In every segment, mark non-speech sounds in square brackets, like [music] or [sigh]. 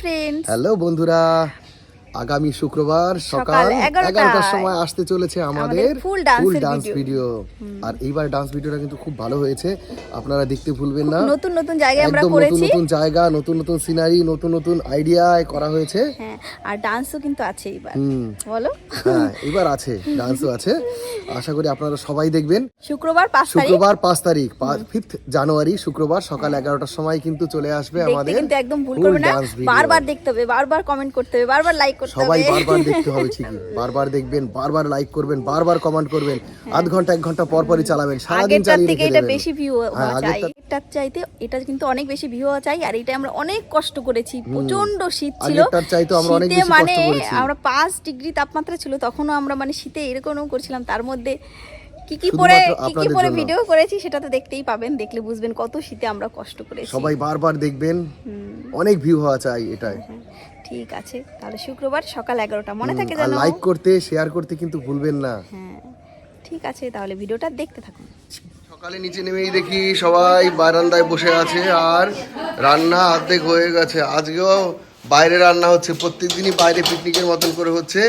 Friends hello বন্ধুরা আগামী শুক্রবার সকাল এগারোটার সময় আসতে চলেছে আমাদের ফুল ডান্স ভিডিও আর এইবার ডান্স ভিডিওটা কিন্তু খুব ভালো হয়েছে। আপনারা দেখতে ভুলবেন না। নতুন নতুন জায়গায় আমরা একদম নতুন নতুন জায়গা নতুন নতুন সিনারি নতুন নতুন আইডিয়ায় করা হয়েছে। হ্যাঁ আর ডান্সও কিন্তু আছে এবার বলো। হ্যাঁ এবার আছে ডান্সও আছে। আশা করি আপনারা সবাই দেখবেন। শুক্রবার পাঁচ তারিখ। শুক্রবার পাঁচ তারিখ ফিফথ জানুয়ারি শুক্রবার সকাল এগারোটার সময় কিন্তু চলে আসবে আমাদের কিন্তু একদম ভুল করবে না। বারবার দেখতে হবে বারবার কমেন্ট করতে হবে বারবার লাইক করতে সবাই বারবার দেখতে হবে ঠিকই। বারবার দেখবেন বারবার লাইক করবেন বারবার কমেন্ট করবেন। আধ ঘণ্টা এক ঘণ্টা পর পরই চালাবেন। সারাদিন আগেরটার চালিয়ে থেকে এটা বেশি ভিউ হ্যাঁ, হওয়া চাই। এটার চাইতে এটা কিন্তু অনেক বেশি ভিউ হওয়া চাই। আর এটা আমরা অনেক কষ্ট করেছি প্রচণ্ড শীত ছিল। আগেরটার চাইতে আমরা অনেক বেশি কষ্ট মানে করেছি। আমরা পাঁচ ডিগ্রি তাপমাত্রা ছিল তখনও আমরা মানে শীতে এরকমও করছিলাম। তার মধ্যে কি কি পরে কি কি পরে ভিডিও করেছি সেটা তো দেখতেই পাবেন দেখলে বুঝবেন কত শীতে আমরা কষ্ট করেছি। সবাই বারবার দেখবেন। অনেক ভিউ হওয়া চাই এটাই হ্যাঁ, ঠিক আছে। তাহলে শুক্রবার সকাল এগারোটা। মনে থাকে জানো লাইক করতে শেয়ার করতে কিন্তু ভুলবেন না। হ্যাঁ ঠিক আছে তাহলে ভিডিওটা দেখতে থাকুন। সকালে নিচে নেমেই দেখি সবাই বারান্দায় বসে আছে আর রান্না অর্ধেক হয়ে গেছে। আজকেও বাইরে রান্না হচ্ছে প্রত্যেকদিনই বাইরে পিকনিকের মতন করে হচ্ছে।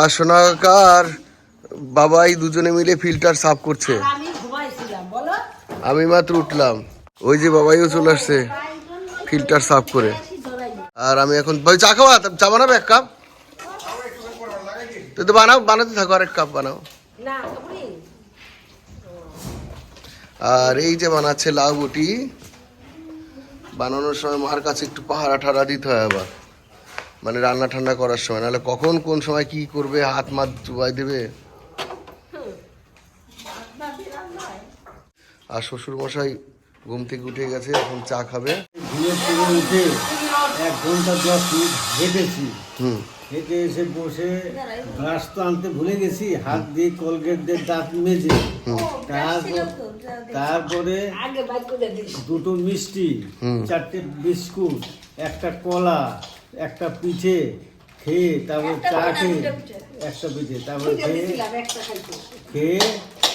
আর সোনাকার বাবাই দুজনে মিলে ফিল্টার সাফ করছে। আমি মাত্র উঠলাম। ওই যে বাবাইও চলে আসছে ফিল্টার সাফ করে। আর আমি এখন চা খাওয়া চা বানাবে এক কাপ? তুই তো বানাও বানাতে থাকো আর এক কাপ বানাও। আর এই যে বানাচ্ছে লাউ বটি বানানোর সময় মার কাছে একটু পাহারা ঠাড়া দিতে হয় আবার। মানে রান্না ঠান্না করার সময় নাহলে কখন কোন সময় কি করবে হাত মাত চুবাই দেবে। আর শ্বশুর মশাই ঘুম থেকে উঠে গেছে এখন চা খাবে। উঠে এক ঘণ্টা দশ মিনিট হেঁটেছি। হেঁটে এসে বসে ব্রাশ তো আনতে ভুলে গেছি হাত দিয়ে কলগেট দিয়ে দাঁত মেজে। তারপর তারপরে দুটো মিষ্টি চারটে বিস্কুট একটা কলা একটা পিঠে খেয়ে তারপর চা খেয়ে একটা পিঠে তারপরে খেয়ে খেয়ে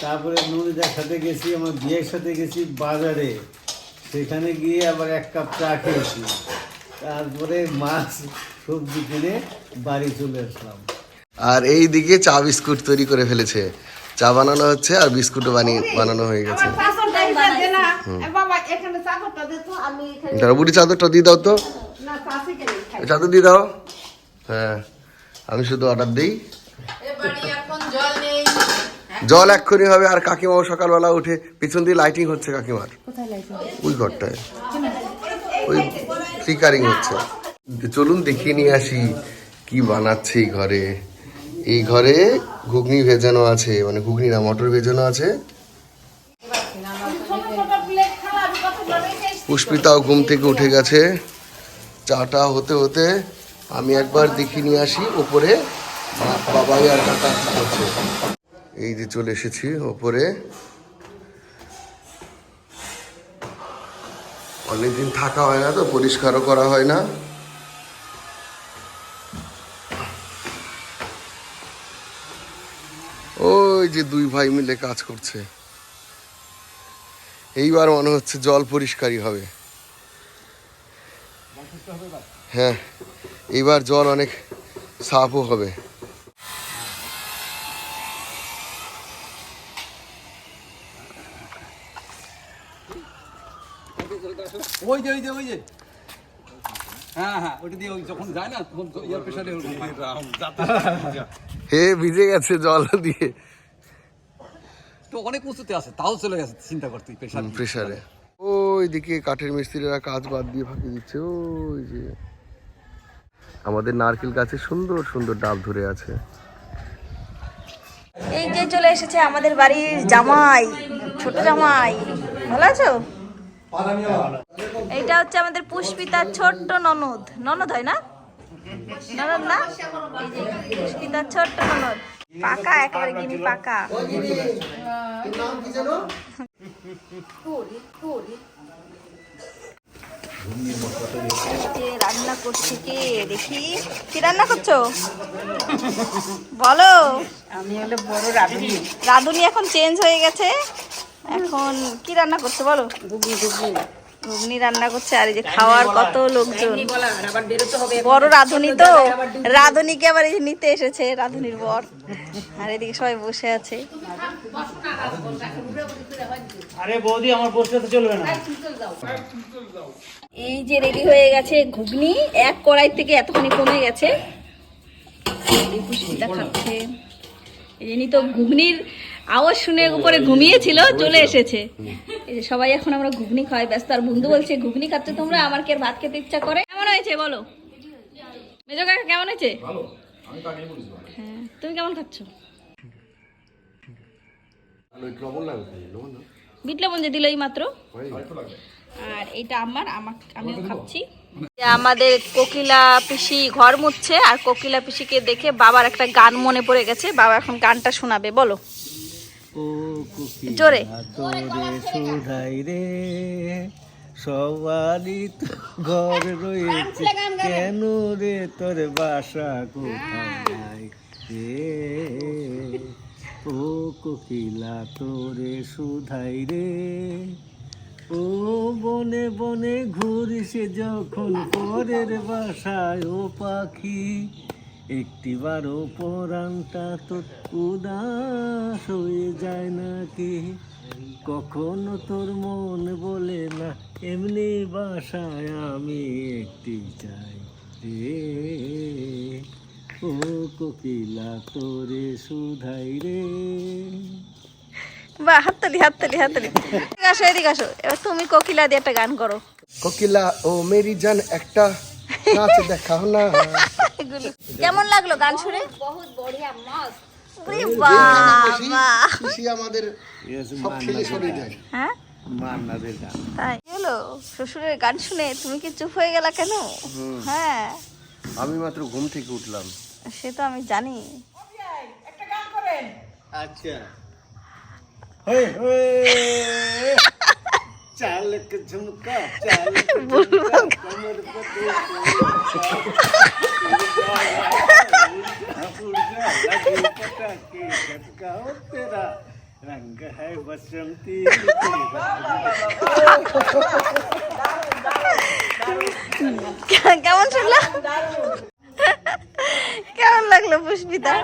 তারপরে নদীদার সাথে গেছি আমার বিয়ের সাথে গেছি বাজারে। সেখানে গিয়ে আবার এক কাপ চা খেয়েছি। তারপরে মাছ সবজি কিনে বাড়ি চলে আসলাম। আর এই দিকে চা বিস্কুট তৈরি করে ফেলেছে। চা বানানো হচ্ছে আর বিস্কুটও বানিয়ে বানানো হয়ে গেছে। বাবা এখানে চাদরটা দে তো আমি এখানে তারা বুড়ি চাদরটা দিয়ে দাও তো। না চাদর দিয়ে দাও। হ্যাঁ আমি শুধু অর্ডার দিই। জল এক্ষুনি হবে আর কাকিমাও সকালবেলা উঠে পিছন দিয়ে লাইটিং হচ্ছে কাকিমার। ওই ঘরটায়। ওই ফ্লিকারিং হচ্ছে। চলুন দেখিয়ে নিয়ে আসি কি বানাচ্ছে এই ঘরে। এই ঘরে ঘুগনি ভেজানো আছে মানে ঘুগনি না, মটর ভেজানো আছে। পুষ্পিতাও ঘুম থেকে উঠে গেছে। চাটা হতে হতে আমি একবার দেখি নিয়ে আসি, ওপরে বাবাই আর কাকা এই যে চলে এসেছি ওপরে। অনেকদিন থাকা হয় না তো, পরিষ্কারও করা হয় না। ওই যে দুই ভাই মিলে কাজ করছে। এইবার মনে হচ্ছে জল পরিষ্কারই হবে। হ্যাঁ এইবার জল অনেক সাফও হবে ওই যে ওই যে ওই যে হ্যাঁ হ্যাঁ ওটা দিয়ে যখন যায় না তখন ইয়ার প্রেশারে হে ভিজে গেছে জল দিয়ে। তো অনেক উঁচুতে আছে তাও চলে গেছে চিন্তা করতে প্রেশার প্রেসারে ওই কাঠের মিস্ত্রিরা কাজ বাদ দিয়ে ফাঁকি দিচ্ছে ওই যে। আমাদের নারকেল গাছে সুন্দর সুন্দর ডাব ধরে আছে। এই যে চলে এসেছে আমাদের বাড়ির জামাই ছোট জামাই। ভালো আছো? এইটা হচ্ছে আমাদের পুষ্পিতার ছোট্ট ননদ। ননদ হয় না? ননদ না? এই যে পুষ্পিতার ছোট্ট ননদ। পাকা একেবারে গিনি পাকা। রান্না করছে কে? দেখি। কি রান্না করছ? বলো। আমি হলে বড় রাধুনি। রাঁধুনি এখন চেঞ্জ হয়ে গেছে। এখন কি রান্না করছ? বলো। গুগলি গুগলি ঘুগনি রান্না করছে আর এই যে খাওয়ার কত লোকজন। বড় রাঁধুনি তো। রাঁধুনিকে আবার এই নিতে এসেছে রাঁধুনির বর। আর এদিকে সবাই বসে আছে। আরে বৌদি আমার বসতে তো চলবে না। এই যে রেডি হয়ে গেছে ঘুগনি এক কড়াই থেকে এতখানি কমে গেছে। এই তো ঘুগনির আওয়াজ শুনে উপরে ঘুমিয়েছিল চলে এসেছে। এই যে সবাই এখন আমরা ঘুগনি খাওয়াই ব্যস্ত। আর বন্ধু বলছে ঘুগনি খাচ্ছে তোমরা? আমার কি ভাত খেতে ইচ্ছা করে? কেমন হয়েছে বলো? মেজো কাকা কেমন হয়েছে? হ্যাঁ তুমি কেমন খাচ্ছ? বিট লবণ যে দিল এই মাত্র আর এটা আমার আমার আমিও খাচ্ছি। আমাদের কোকিলা পিসি ঘর মুছছে আর কোকিলা পিসিকে দেখে বাবার একটা গান মনে পড়ে গেছে। বাবা এখন গানটা শোনাবে বলো। জোরে। তোরে সুধাই রে সবারই তো ঘর রয়েছে। কেন রে তোর বাসা কোথায়? রে ও কোকিলা তোরে সুধাই রে ও বনে বনে ঘুরিস যখন পরের বাসায় ও পাখি। একটিবারও পরাণটা তো উদাস হয়ে যায় নাকি? কখনো তোর মন বলে না এমনি বাসায় আমি একটি চাই রে। ও কোকিলা তোরে সুধাই রে। বা হাততালি হাততালি হাততালি। এদিকে আসো এদিকে আসো। এবার তুমি কোকিলা দিয়ে একটা গান করো। কোকিলা ও মেরি জান একটা নাচ দেখাও না। এগুলো। কেমন লাগল গান শুনে? ওরে বাবা। পিসি আমাদের সব খেলে হ্যাঁ? তাই হলো? শ্বশুরের গান শুনে তুমি কি চুপ হয়ে গেলা কেন? হ্যাঁ। আমি মাত্র ঘুম থেকে উঠলাম। সে তো আমি জানি। আচ্ছা। হয়ে হয়ে চালক ঝুমকা চালক ঝুমকা কমর पे पटाके झटकाओ तेरा रंग है बसंती কেমন শুনলা কেমন লাগলো পুষ্পিতা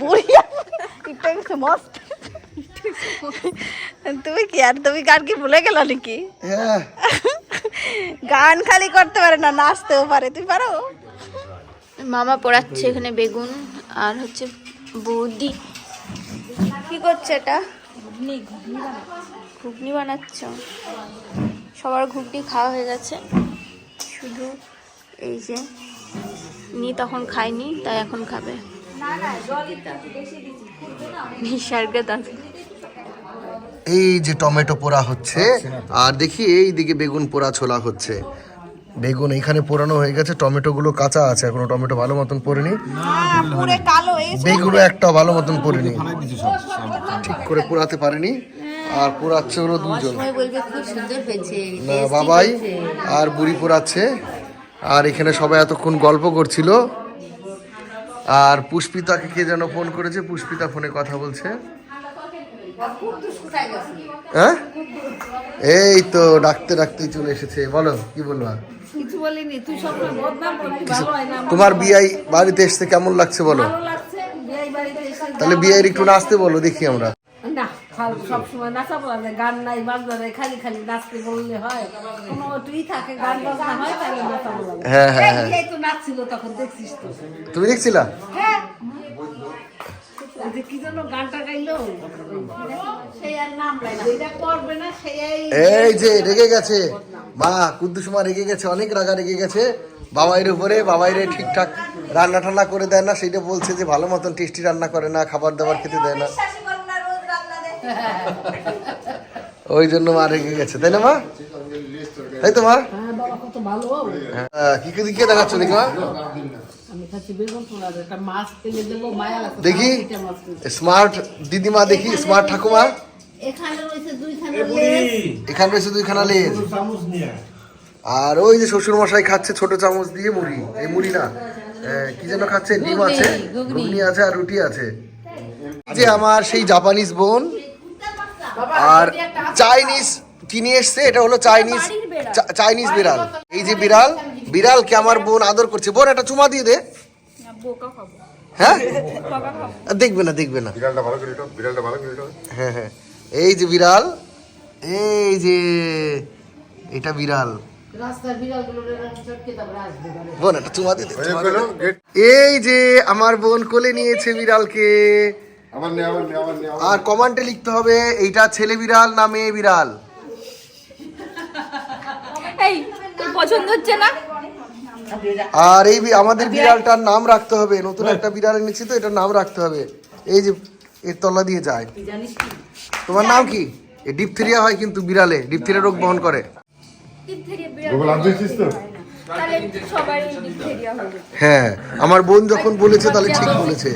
বড়িয়া একটু একটু মস্ত [laughs] তুমি কি আর তুমি গান কি ভুলে গেল নাকি? হ্যাঁ। গান খালি করতে পারে না নাচতেও পারে তুমি পারো? মামা পড়াচ্ছে এখানে বেগুন আর হচ্ছে বৌদি। কি করছে এটা? ঘুগনি ঘুগনি বানাচ্ছ। সবার ঘুগনি খাওয়া হয়ে গেছে। শুধু এই যে নি তখন খায়নি তাই এখন খাবে। নিসর্গত আছে এই যে টমেটো পোড়া হচ্ছে আর দেখি এই দিকে বেগুন পোড়া ছোলা হচ্ছে। বেগুন এখানে পোড়ানো হয়ে গেছে টমেটো গুলো কাঁচা আছে এখনও টমেটো ভালো মতন পড়েনি। পুরো কালো এই বেগুনও একটা ভালো মতন পড়েনি। ঠিক করে পোড়াতে পারেনি আর পোড়াচ্ছে হলো দুজন। না বাবাই আর বুড়ি পোড়াচ্ছে আর এখানে সবাই এতক্ষণ গল্প করছিল। আর পুষ্পিতাকে কে যেন ফোন করেছে পুষ্পিতা ফোনে কথা বলছে। হ্যাঁ? এই তো ডাকতে ডাকতেই চলে এসেছে। বলো কি বলবা? কিছু বলিনি তুই সবসময় বদনাম করবি ভালো হয় না। তোমার বিয়াই বাড়িতে এসতে কেমন লাগছে বলো? ভালো লাগছে বিয়ে বাড়িতে এসে তাহলে বিয়ের একটু নাচতে বলো দেখি আমরা। না খাল সবসময় নাচা বলা যায় গান নাই বাজনা নাই খালি খালি নাচতে বললে হয়। কোনো তুই থাকে গান বাজনা হয় তাহলে নাচা বলা হ্যাঁ হ্যাঁ। হ্যাঁ তো নাচছিল তখন দেখছিস তো। তুমি দেখছিলা? হ্যাঁ। এই যে রেগে গেছে। মা কুদ্দুস মা রেগে গেছে অনেক রাগা রেগে গেছে। বাবাইয়ের উপরে বাবাইরে ঠিকঠাক রান্না টান্না করে দেয় না সেটা বলছে যে ভালো মতন টেস্টি রান্না করে না খাবার দাবার খেতে দেয় না। ওই জন্য মা রেগে গেছে তাই না মা? তাই তো মা? হ্যাঁ বাবা কত ভালো। হ্যাঁ, কি কি দিকে দেখাচ্ছ দেখি মা? দেখি। স্মার্ট দিদিমা দেখি স্মার্ট ঠাকুমা। এখানে রয়েছে দুইখানে লেজ এখানে রয়েছে দুইখানা লেজ আর ওই যে শ্বশুর মশাই খাচ্ছে ছোট চামচ দিয়ে মুড়ি এই মুড়ি না। কি যেন খাচ্ছে ডিম আছে ঘুগনি। আছে আর রুটি আছে। যে আমার সেই জাপানিজ বোন আর চাইনিজ চিনি এসছে এটা হলো চাইনিজ চা- চাইনিজ বিড়াল। এই যে বিড়াল বিড়ালকে আমার বোন আদর করছে। বোন একটা চুমা দিয়ে দে। হ্যাঁ? দেখবে না দেখবে না। বিড়ালটা ভালো করে বিড়ালটা ভালো করে হ্যাঁ হ্যাঁ। এই যে বিড়াল এই যে এটা বিড়াল। বোন চুমা এই যে আমার বোন কোলে নিয়েছে বিড়ালকে। আর কমান্টে লিখতে হবে এইটা ছেলে বিড়াল না মেয়ে বিড়াল। এই পছন্দ হচ্ছে না? আর এই আমাদের বিড়ালটার নাম রাখতে হবে। নতুন একটা বিড়াল এনেছি তো এটার নাম রাখতে হবে। এই যে এর তলা দিয়ে যায়। তোমার নাম কি? এই ডিপথেরিয়া হয় কিন্তু বিড়ালে ডিপথেরিয়া রোগ বহন করে। হয়ে হ্যাঁ আমার বোন যখন বলেছে তাহলে ঠিক বলেছে।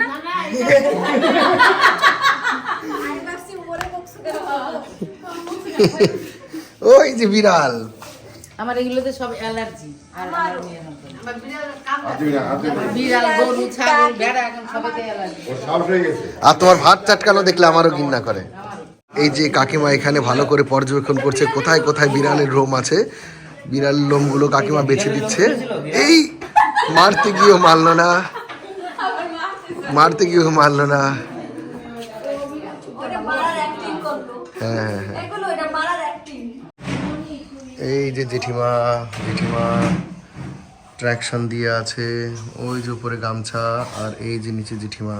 না? [laughs] [laughs] ওই যে বিড়াল। আমার এগুলোতে সব অ্যালার্জি। আর। বিড়াল গরু ছাগল ভেড়া এখন সবাইতে অ্যালার্জি। ওর সাহস গেছে। আর তোমার ভাত চাটকানো দেখলে আমারও ঘৃণা করে। এই যে কাকিমা এখানে ভালো করে পর্যবেক্ষণ করছে কোথায় কোথায় বিড়ালের রোম আছে? বিড়ালের লোমগুলো কাকিমা বেছে দিচ্ছে। এই মারতে গিয়েও মারলো না। মারতে গিয়েও মারলো না। হ্যাঁ হ্যাঁ হ্যাঁ। এই যে জেঠিমা জেঠিমা ট্র্যাকশন দিয়ে আছে, ওই যে উপরে গামছা আর এই যে নিচে জেঠিমা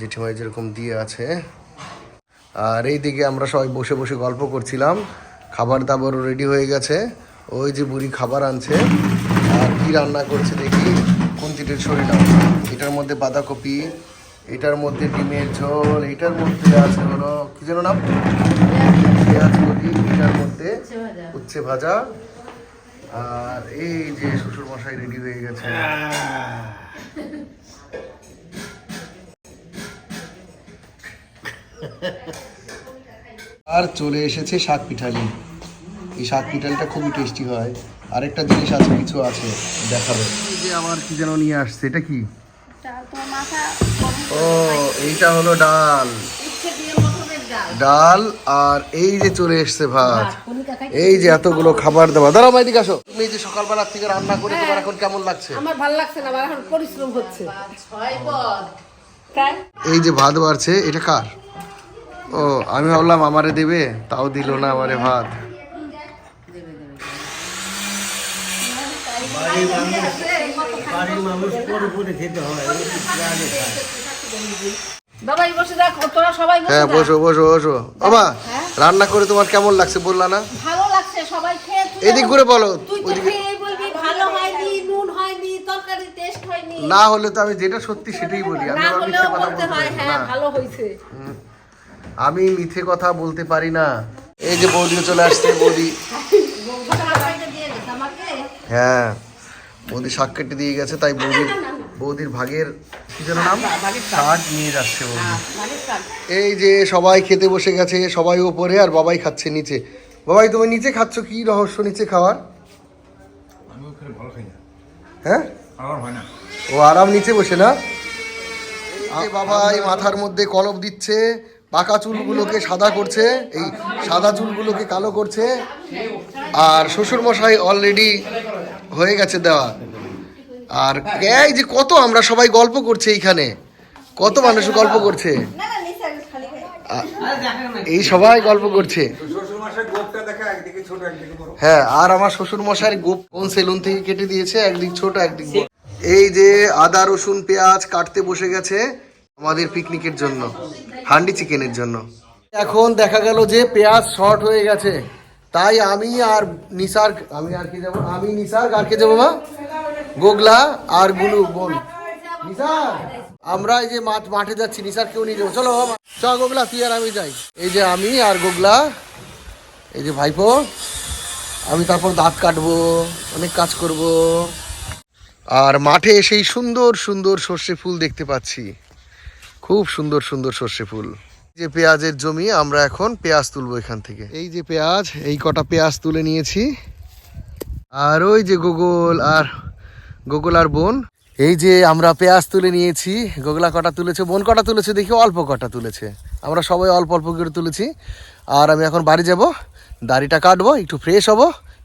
জেঠিমা যেরকম দিয়ে আছে। আর এই দিকে আমরা সবাই বসে বসে গল্প করছিলাম, খাবার দাবারও রেডি হয়ে গেছে, ওই যে বুড়ি খাবার আনছে, আর কি রান্না করছে দেখি, কোন চিটের শরীর এটার মধ্যে বাঁধাকপি, এটার মধ্যে ডিমের ঝোল, এটার মধ্যে আছে হলো, কি যেন নাম? কলি এটার মধ্যে উচ্ছে ভাজা। আর এই যে শ্বশুর মশাই রেডি হয়ে গেছে। আর চলে এসেছে শাক পিঠালি। এই শাক পিঠালিটা খুবই টেস্টি হয়। আরেকটা জিনিস আছে কিছু আছে দেখাবে। যে আমার কি যেন নিয়ে আসছে এটা কি? ও এইটা হলো ডাল। ডাল আর এই যে চলে এসছে ভাত। এই যে এতগুলো খাবার দেওয়া দাঁড়াও ভাই দিকে আসো। তুমি এই যে সকালবেলা থেকে রান্না করে তোমার এখন কেমন লাগছে? আমার ভালো লাগছে না আমার এখন পরিশ্রম হচ্ছে। এই যে ভাত বাড়ছে এটা কার? ও আমি ভাবলাম আমারে দেবে তাও দিল না আমারে ভাত। বাড়ির মানুষ পরে পরে খেতে হয় হ্যাঁ বসো বসো বসো বাবা রান্না করে তোমার কেমন লাগছে বললা না ভালো লাগছে সবাই খেয়ে এদিক করে বলো না হলে তো আমি যেটা সত্যি সেটাই বলি আমি মিথ্যে কথা বলতে পারি হ্যাঁ না আমি মিথ্যে কথা বলতে পারি না এই যে বৌদিও চলে আসছে বৌদি হ্যাঁ বৌদি শাক কেটে দিয়ে গেছে তাই বৌদির বৌদির ভাগের কি যেন নাম? শাক। নিয়ে যাচ্ছে বৌদি। এই যে সবাই খেতে বসে গেছে সবাই ওপরে আর বাবাই খাচ্ছে নিচে। বাবাই তুমি নিচে খাচ্ছ কি রহস্য নিচে খাওয়ার? হ্যাঁ? হয় ও আরাম নিচে বসে না? এই বাবাই মাথার মধ্যে কলপ দিচ্ছে পাকা চুলগুলোকে সাদা করছে এই সাদা চুলগুলোকে কালো করছে আর শ্বশুর মশাই অলরেডি হয়ে গেছে দেওয়া। আর এই যে কত আমরা সবাই গল্প করছে এইখানে। কত মানুষ গল্প করছে? এই সবাই গল্প করছে। হ্যাঁ আর আমার শ্বশুর মশাইয়ের গোপ কোন সেলুন থেকে কেটে দিয়েছে? একদিক ছোট একদিক বড়। এই যে আদা রসুন পেঁয়াজ কাটতে বসে গেছে আমাদের পিকনিকের জন্য হান্ডি চিকেনের জন্য। এখন দেখা গেল যে পেঁয়াজ শর্ট হয়ে গেছে। তাই আমি আর নিসার, আমি আর কি যাব আমি নিসার, আর কে যাব মা? গোগলা আর গুলু, বল। নিসার, আমরা এই যে মাঠ, মাঠে যাচ্ছি নিসার কেউ নিয়ে যাব চলো। চ গোগলা, তুই আর আমি যাই। এই যে আমি আর গোগলা, এই যে ভাইপো, আমি তারপর দাঁত কাটবো, অনেক কাজ করব। আর মাঠে সেই সুন্দর সুন্দর সর্ষে ফুল দেখতে পাচ্ছি। খুব সুন্দর সুন্দর সর্ষে ফুল। যে পেঁয়াজের জমি আমরা এখন পেঁয়াজ তুলবো এখান থেকে। এই যে পেঁয়াজ এই কটা পেঁয়াজ তুলে নিয়েছি। আর ওই যে গোগল আর গোগল আর বোন। এই যে আমরা পেঁয়াজ তুলে নিয়েছি গোগলা কটা তুলেছে বোন কটা তুলেছে দেখি অল্প কটা তুলেছে। আমরা সবাই অল্প অল্প করে তুলেছি। আর আমি এখন বাড়ি যাব দাড়িটা কাটবো একটু ফ্রেশ হব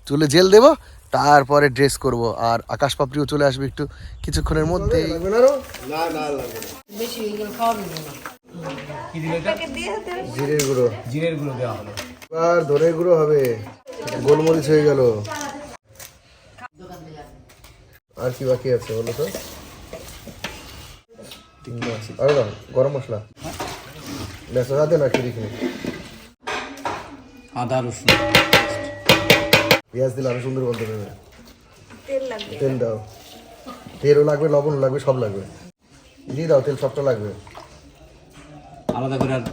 চুলে জেল দেবো তারপরে ড্রেস করব। আর আকাশ পাপড়িও চলে আসবে একটু কিছুক্ষণের মধ্যে বেশি এগুলো না জিরের গুঁড়ো। জিরের গুঁড়ো দেওয়া হলো আর ধরে গুঁড়ো হবে। গোলমরিচ হয়ে গেল। আর কি বাকি আছে বলো তো? আর দাও গরম মশলা। ব্যাস রাতে না কি দেখি আদা রসুন। পেঁয়াজ দিলে আরও সুন্দর বলতে পারবে তেল দাও। তেলও লাগবে লবণও লাগবে সব লাগবে। দিয়ে দাও তেল সবটা লাগবে। আলাদা করে আর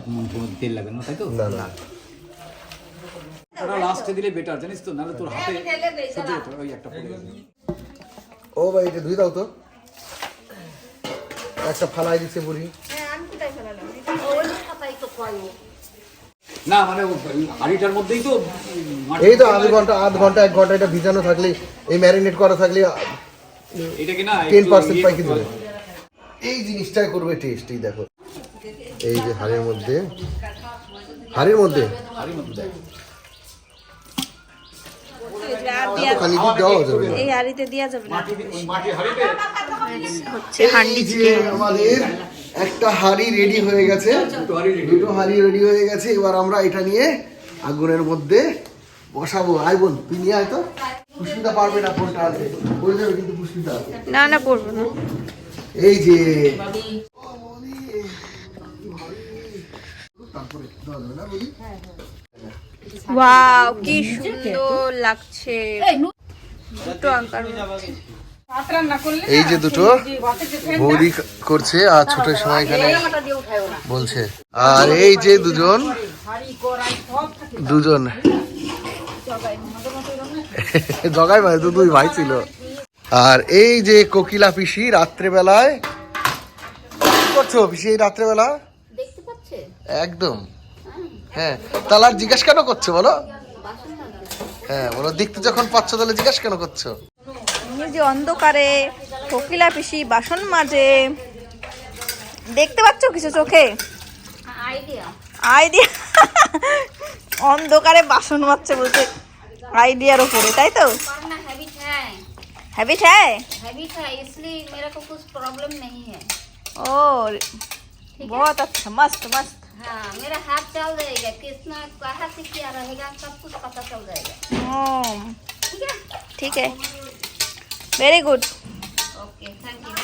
তেল লাগে না তাই তো? না না। ওটা লাস্টে দিলে বেটার জানিস তো? নাহলে তোর হাতে সহ্য হতো ওই একটা ও ভাই এটা ধুই দাও তো। একটা ফালাই দিচ্ছে বুড়ি। না মানে হাঁড়িটার মধ্যেই তো এই তো আধ ঘণ্টা আধ ঘণ্টা এক ঘণ্টা এটা ভিজানো থাকলে এই ম্যারিনেট করা থাকলে এটা কি না টেন পার্সেন্ট ইয়ে পাইকি দেবে। এই জিনিসটাই করবে টেস্ট এই দেখো। এই যে হাড়ের মধ্যে। হাড়ের মধ্যে? এই হাঁড়িতে দেওয়া যাবে না। হচ্ছে হান্ডি আমাদের একটা হাড়ি রেডি হয়ে গেছে। দুটো হাঁড়ি রেডি হয়ে গেছে। এবার আমরা এটা নিয়ে আগুনের মধ্যে বসাবো। আই বোন তুই নিয়ে আয় তো। পুষ্পিতা পারবে না ফোনটা দেবে কিন্তু পুষ্পিতা। না না পড়ব না। এই যে ওয়াও কি সুন্দর লাগছে। দুটো করলে এই যে দুটো বৌদি করছে আর ছোট সময় এখানে বলছে। আর এই যে দুজন দুজন। জগাই ভাই তো দুই ভাই ছিল। আর এই যে কোকিলা পিসি রাত্রেবেলায় কি করছ পিসি এই রাত্রেবেলা? একদম হ্যাঁ তাহলে আর জিজ্ঞাসা কেন করছো বলো হ্যাঁ বলো দেখতে যখন পাচ্ছ তাহলে জিজ্ঞাসা কেন করছো এই যে অন্ধকারে কোকিলা পিসি বাসন মাজে দেখতে পাচ্ছ কিছু চোখে আইডিয়া আইডিয়া অন্ধকারে বাসন মাজছে বলতে আইডিয়ার উপরে তাই তো पढ़ना हैबिट है হ্যাবিট হ্যাঁ हैबिट है इसलिए मेरा को कुछ प्रॉब्लम नहीं है ও बहुत अच्छा मस्त मस्त हाँ मेरा हाथ चल जाएगा किसना कहाँ से क्या रहेगा सब कुछ पता चल जाएगा ও ठीक है ঠিক है very good okay thank you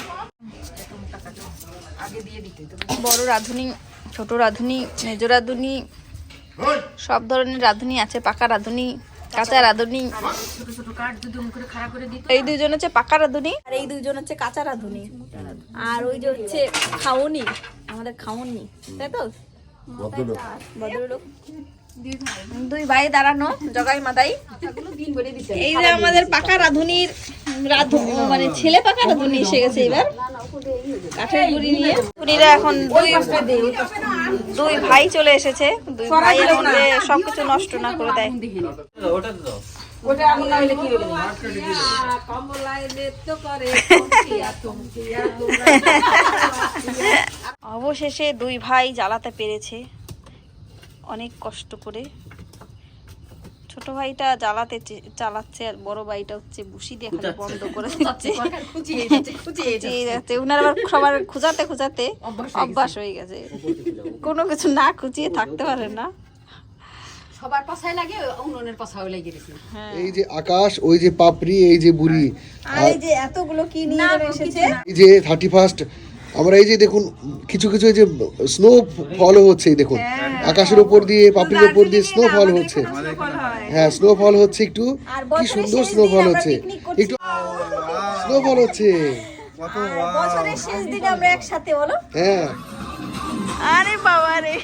বড় রাঁধুনি ছোট রাঁধুনি মেজ রাঁধুনি সব ধরনের রাঁধুনি আছে পাকা রাঁধুনি কাঁচা রাঁধুনি এই দুজন হচ্ছে পাকা রাঁধুনি আর এই দুজন হচ্ছে কাঁচা রাঁধুনি আর ওই যে হচ্ছে খাউনি আমাদের খাউনি তাই তো? ভদ্রলোক। দুই ভাই দাঁড়ানো জগাই মাদাই। এই যে আমাদের পাকা রাঁধুনির রাঁধু মানে ছেলে পাকা রাঁধুনি এসে গেছে এবার। কাঠের গুড়ি নিয়ে। গুড়িরা এখন দুই দুই ভাই চলে এসেছে। দুই ভাই এর সবকিছু নষ্ট না করে দেয়। ওটা না কি হবে? অবশেষে দুই ভাই জ্বালাতে পেরেছে। অনেক কষ্ট করে। ছোট ভাইটা জ্বালাতে চে- চালাচ্ছে আর বড় ভাইটা হচ্ছে বুসি দিয়ে বন্ধ করে দিচ্ছে। উনার আবার সবার খুঁজাতে খুঁজাতে অভ্যাস হয়ে গেছে। কোনো কিছু না খুঁজিয়ে থাকতে পারে না। সবার পাশায় লাগে উনুনের পাশাও লেগে গেছে। এই যে আকাশ ওই যে পাপড়ি এই যে বুড়ি আর এই যে এতগুলো কি নিয়ে এসেছে? এই যে থার্টি ফার্স্ট আমরা এই যে দেখুন কিছু কিছু এই যে স্নো ফল হচ্ছে এই দেখুন। আকাশের উপর দিয়ে পাপড়ির উপর দিয়ে স্নো ফল হচ্ছে। হ্যাঁ। স্নো ফল হচ্ছে একটু। কি সুন্দর স্নো ফল হচ্ছে। একটু স্নো ফল হচ্ছে। বছরের শেষ দিনে আমরা একসাথে বলো। হ্যাঁ। আরে বাবা রে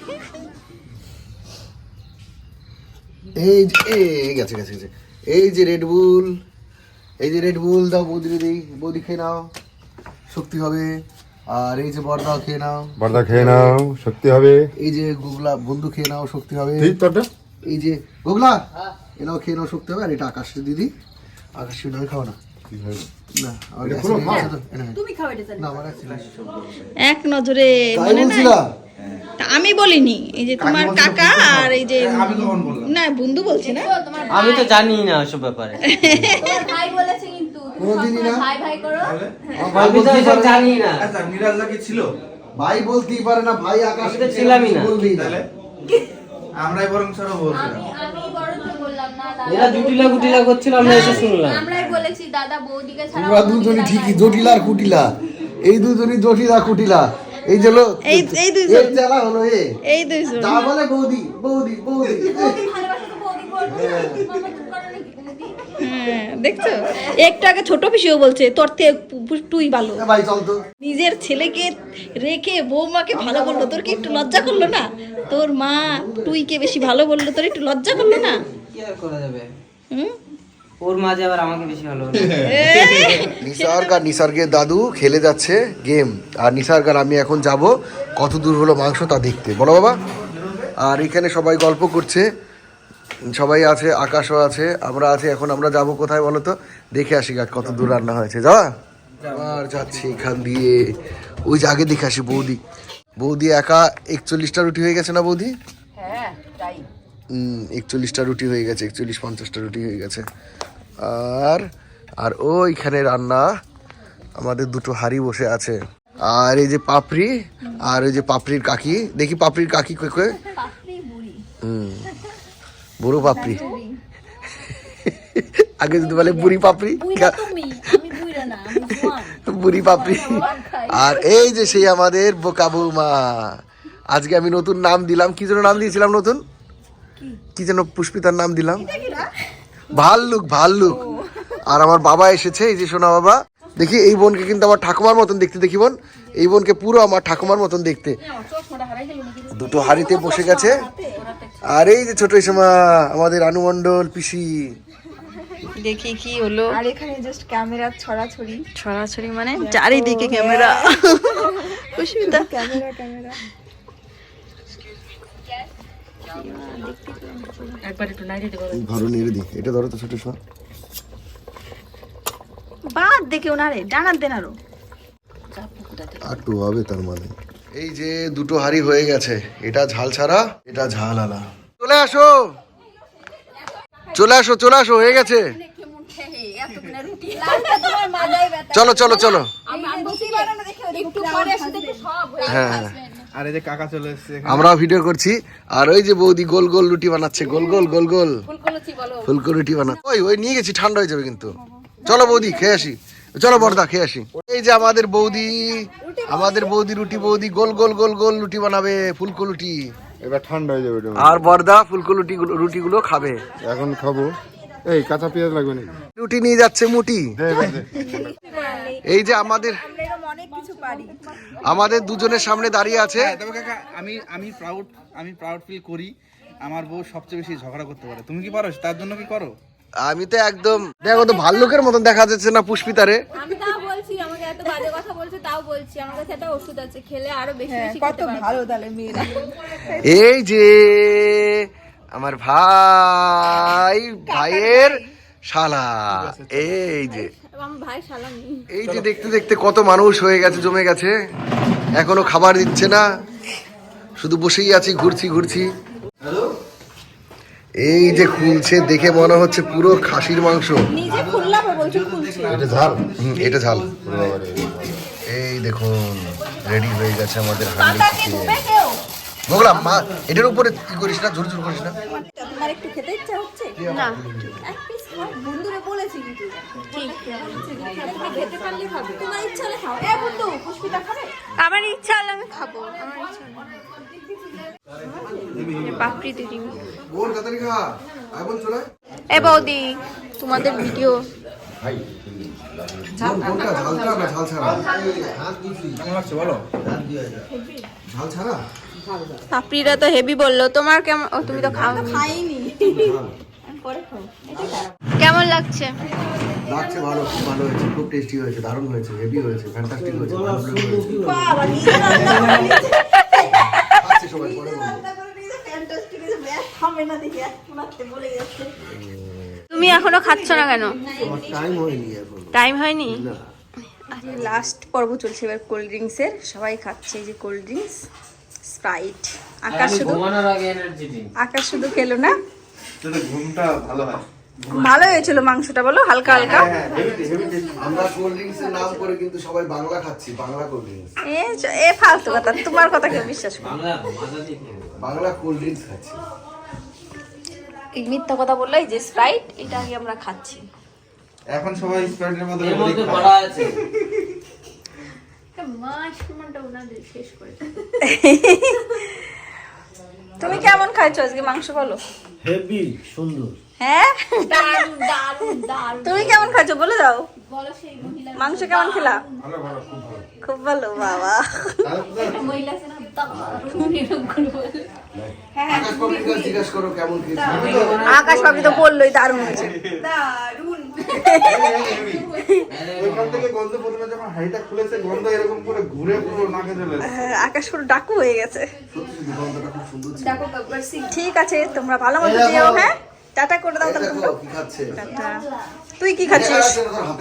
এই যে এই গেছে গেছে গেছে। এই যে রেড বুল এই যে রেড বুল দাও বৌদি দিদি বৌদি খেয়ে নাও শক্তি হবে। আর এই যে বরদাও খেয়ে নাও। বর্দা খেয়ে নাও শক্তি হবে। এই যে গুগলা বন্ধু খেয়ে নাও শক্তি হবে। এই যে গুগলা এনাও খেয়ে নাও শক্তি হবে। আর এটা আকাশ দিদি আকাশ নামে খাও না। হয়। এক নজরে মনে বলছিলাম আমি বলিনি এই যে তোমার কাকা আর এই যে না বন্ধু বলছে না? আমি তো জানি না ওসব ব্যাপারে। ভাই বলেছে কিন্তু তুমি কোনোদিনই না। সবসময় ভাই ভাই করো। আমি তো বলতেই পারে না। ভাই বলতেই পারে না ভাই আকাশ ছিলামই না। আমরাই বরং ছাড়া বলছি আমি আমি বরঞ্চ বললাম না এরা জুটিলা গুটিলা করছিল আমরা এসে শুনলাম। আমরাই বলেছি দাদা বৌদিকে ছাড়া তোমরা দুজনই ঠিকই জটিলা আর কুটিলা। এই দুজনই জটিলা কুটিলা। এই যে এই- এই দুইজন। চেলা হলো এ। এই দুইজন যা বলে বৌদি বৌদি বৌদি। বৌদি হ্যাঁ। দেখছ? একটু আগে ছোট পিসিও বলছে তোর তুই ভালো। ভাই চল তো। নিজের ছেলেকে রেখে বৌমাকে ভালো বলল। তোর কি একটু লজ্জা করল না? তোর মা তুইকে বেশি ভালো বলল তোর একটু লজ্জা করল না? কি আর করা যাবে? হুম? ওর মাঝে আবার আমাকে বেশি ভালো [laughs] নিসার্গ আর নিসার্গের দাদু খেলে যাচ্ছে গেম। আর নিসার্গ আর আমি এখন যাব কত দূর হলো মাংস তা দেখতে। বলো বাবা। আর এখানে সবাই গল্প করছে। সবাই আছে আকাশও আছে আমরা আছি এখন আমরা যাব কোথায় বলো তো? দেখে আসি গা কত দূর রান্না হয়েছে। যাওয়া? আর যাচ্ছি এখান দিয়ে। ওই যে আগে দেখে আসি বৌদি। বৌদি একা একচল্লিশটা রুটি হয়ে গেছে না বৌদি? হুম একচল্লিশটা রুটি হয়ে গেছে একচল্লিশ পঞ্চাশটা রুটি হয়ে গেছে। আর আর ওইখানে রান্না আমাদের দুটো হাড়ি বসে আছে। আর এই যে পাপড়ি আর ওই যে পাপড়ির কাকি দেখি পাপড়ির কাকি কই হুম বুড়ো পাপড়ি। আগে যদি বলে বুড়ি পাপড়ি বুড়ি পাপড়ি। আর এই যে সেই আমাদের বোকা বৌমা। আজকে আমি নতুন নাম দিলাম কি জন্য নাম দিয়েছিলাম নতুন? কি যেন পুষ্পিতার নাম দিলাম? ভাল্লুক ভাল্লুক। আর আমার বাবা এসেছে এই যে সোনা বাবা। দেখি এই বোনকে কিন্তু আমার ঠাকুমার মতন দেখতে দেখি বোন। এই বোনকে পুরো আমার ঠাকুমার মতন দেখতে। দুটো হাড়িতে বসে গেছে। আর এই যে ছোট এসমা আমাদের আনুমণ্ডল পিসি। দেখি কি হলো। আর এখানে জাস্ট ক্যামেরা ছড়াছড়ি। ছড়াছড়ি মানে চারিদিকে ক্যামেরা খুশিদা ক্যামেরা ক্যামেরা ধরো নেড়ে দি এটা ধরো তো ছোট এসমা বাদ দেখে ওনারে জানার দেন আরও একটু হবে তার মানে। এই যে দুটো হাড়ি হয়ে গেছে এটা ঝাল ছাড়া এটা ঝাল আলা। চলে আসো! চলে আসো চলে আসো হয়ে গেছে। [laughs] চলো চলো চলো। আমি বুঝি বানানো দেখে একটু পরে এসে দেখি সব হ্যাঁ হ্যাঁ আর এই যে কাকা চলে এসেছে আমরাও ভিডিও করছি। আর ওই যে বৌদি গোল গোল রুটি বানাচ্ছে। গোল গোল গোল গোল। ফুলকো রুটি বানাচ্ছে। ওই ওই নিয়ে গেছি ঠান্ডা হয়ে যাবে কিন্তু। চলো বৌদি খেয়ে আসি। চলো বর্দা খেয়ে আসি। এই যে আমাদের বৌদি আমাদের বৌদি রুটি বৌদি গোল গোল গোল গোল রুটি বানাবে ফুলকো রুটি এবার ঠান্ডা হয়ে যাবে আর বর্দা ফুলকো রুটি রুটিগুলো খাবে। এখন খাব। এই কাঁচা পেঁয়াজ লাগবে নাকি? রুটি নিয়ে যাচ্ছে মুটি। দে। এই যে আমাদের আমরা এরকম অনেক কিছু পারি আমাদের দুজনের সামনে দাঁড়িয়ে আছে। হ্যাঁ, তবে কাকা আমি আমি প্রাউড আমি প্রাউড ফিল করি। আমার বউ সবচেয়ে বেশি ঝগড়া করতে পারে। তুমি কি পারো? তার জন্য কি করো? আমি তো একদম দেখো তো ভাল্লুকের মতন দেখা যাচ্ছে না পুষ্পিতারে। আমি তাও বলছি আমাকে এত বাজে কথা বলছে তাও বলছি। আমার কাছে একটা ওষুধ আছে খেলে আরও বেশি হ্যাঁ বেশি কত ভালো তাহলে মেয়েরা। এই যে আমার ভাই ভাইয়ের শালা। এই যে এই যে দেখতে দেখতে কত মানুষ হয়ে গেছে জমে গেছে। এখনও খাবার দিচ্ছে না। শুধু বসেই আছি ঘুরছি ঘুরছি। এই যে খুলছে দেখে মনে হচ্ছে পুরো খাসির মাংস। এটা ঝাল। এটা ঝাল। এই দেখুন রেডি হয়ে গেছে আমাদের মা এটার উপরে কি করিস না? ঝুর ঝুর করিস না। একটু খেতে ইচ্ছা হচ্ছে? না। এক পিস খাও বন্ধুরে বলেছি কিন্তু। ঠিক। খেতে পারলে খাবে তোমার ইচ্ছা হলে খাও। এ বন্ধু পুষ্পিতা খাবে? আমার ইচ্ছা হলে আমি খাব। আমার ইচ্ছা। পাপড়ি দিদি আয়। এ বৌদি তোমাদের ভিডিও। পাপড়িরা তো হেভি বলল। তোমার কেমন তুমি তো খাও খাইনি কেমন লাগছে? লাগছে ভালো খুব ভালো হয়েছে খুব টেস্টি হয়েছে দারুণ হয়েছে হেভি হয়েছে ফ্যান্টাস্টিক হয়েছে সবাই পরে খাবে না দেখি এক বলে তুমি এখনও খাচ্ছ না কেন? টাইম হয়নি এখন। টাইম হয়নি? লাস্ট পর্ব চলছে এবার কোল্ড ড্রিঙ্কসের সবাই খাচ্ছে এই যে কোল্ড ড্রিঙ্কস স্প্রাইট আকাশ শুধু ঘুমানোর আগে এনার্জি ড্রিঙ্ক আকাশ শুধু খেলো না? ঘুমটা ভালো হয়। ভালো হয়েছিল মাংসটা বলো হালকা হালকা? আমরা কোল্ড ড্রিঙ্কস এর নাম করে কিন্তু সবাই বাংলা খাচ্ছি বাংলা কোল্ড ড্রিঙ্কস এ এ ফালতু কথা তোমার কথা কেউ বিশ্বাস করে বাংলা মাজা দিয়ে বাংলা কোল্ড ড্রিঙ্কস খাচ্ছি। এই মিথ্যা কথা বলল এই যে স্প্রাইট এটা আগে আমরা খাচ্ছি। এখন সবাই স্প্রাইটের মধ্যে এর মধ্যে বড়া আছে। [laughs] তুমি কেমন খাইছো আজকে মাংস বলো? হেভি সুন্দর। হ্যাঁ? তুমি কেমন খাইছো বলে দাও। মাংস কেমন খেলা? খুব ভালো। বাবা। আকাশ পাবলিক জিজ্ঞেস করো কেমন খেয়েছি। আকাশ পাখি তো বললোই দারুণ হয়েছে। ওইখান থেকে গন্ধ প্রথমে যখন হাইটা খুলেছে গন্ধ এরকম করে ঘুরে পুরো নাকে চলে হ্যাঁ, আকাশ পুরো ডাকু হয়ে গেছে। দেখো ঠিক আছে তোমরা ভালো মতো যেও হ্যাঁ? টাটা করে দাও তাহলে দেখো, টাটা। তুই কি খাচ্ছিস?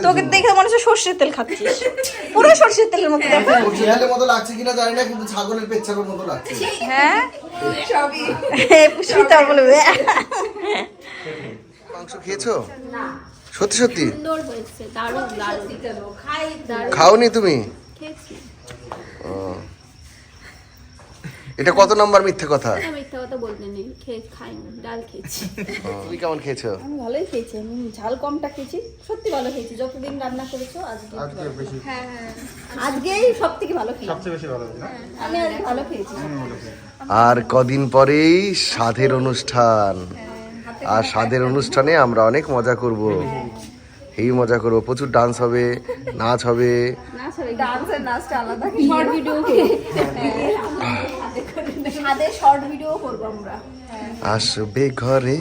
তোকে দেখে মনে হচ্ছে সর্ষের তেল খাচ্ছিস। পুরো সর্ষের তেলের মতো দেখো। অরিজিনালের মতো লাগছে কিনা জানি না কিন্তু ছাগলের পেচ্ছাপের মতো লাগছে। হ্যাঁ? সবই। পুষ্পিতা বলবে মাংস খেয়েছো? সত্যি সত্যি? খাওনি তুমি? খেয়েছি। ও। এটা কত নম্বর মিথ্যে কথা? আমি মিথ্যা কথা বলতে নেই খেয়ে খাইনি ডাল খেয়েছি। তুমি কেমন খেয়েছো? আমি ভালোই খেয়েছি আমি ঝাল কমটা খেয়েছি সত্যি ভালো খেয়েছি। যতদিন রান্না করেছ আজকে হ্যাঁ হ্যাঁ। আজকেই সব থেকে ভালো খেয়েছি। সবচেয়ে বেশি ভালো আমি আজ ভালো খেয়েছি। আর কদিন পরেই স্বাদের অনুষ্ঠান। আর স্বাদের অনুষ্ঠানে আমরা অনেক মজা করব। এই মজা করব। প্রচুর ডান্স হবে নাচ হবে। ডান্সের নাচটা আলাদা। শর্ট ভিডিও সাদে শর্ট ভিডিও করব আমরা। আসবে ঘরে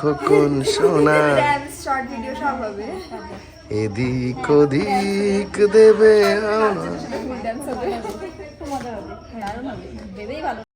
খোকন সোনা। ডান্স শর্ট ভিডিও সব হবে। এদিক ওদিক দেবে। আমার